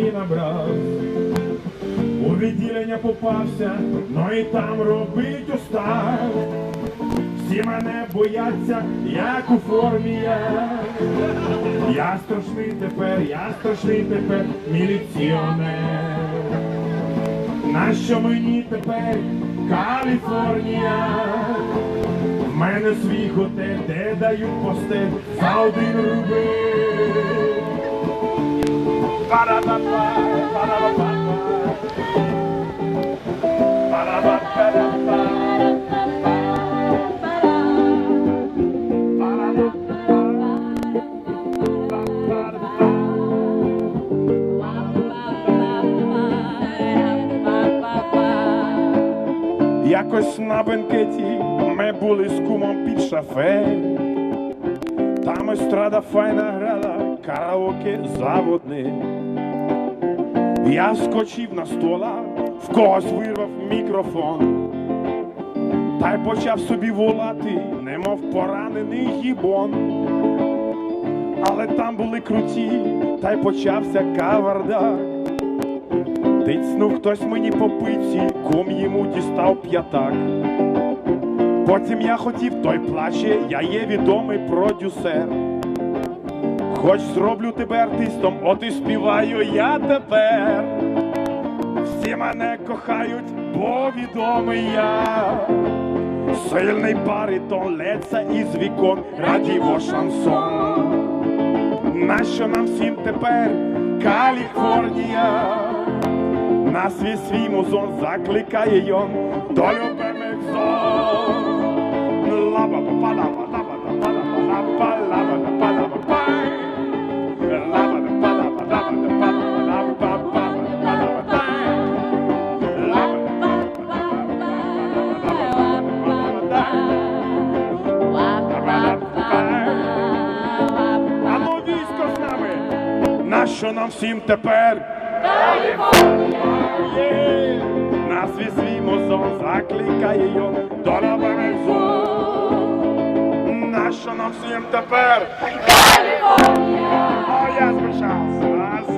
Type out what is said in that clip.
і набрав. У відділення попався, ну і там робить устав. Всі мене бояться, як у формі я. Я страшний тепер, я страшний тепер міліціонер. Нащо мені тепер Каліфорнія? В мене свій готель, де дають постель за один рубель. Па-ра-па-па, па-ра-па-па. Па-ра-па-па-па. Якось на бенкеті ми були з кумом під шафе. Там естрада файна грала, Караоке заводне. Я скочив на стола, в когось вирвав мікрофон. Та й почав собі волати, немов поранений гібон. Але там були круті, та й почався кавардак. Тицнув хтось мені по пиці, кум йому дістав п'ятак. Потім я хотів, той плаче, я є відомий продюсер. Хоч зроблю тебе артистом, от і співаю я тепер. Всі мене кохають, бо відомий я. Сильний баритон леться із вікон, радіво шансон. Нащо нам всім тепер Каліфорнія? На свій свій музон закликає йон до любимих нащо нам всім тепер? Каліфорнія! Нас весь свій закликає його до раберезу. Нащо нам всім тепер? Каліфорнія! О, я збишався. Нас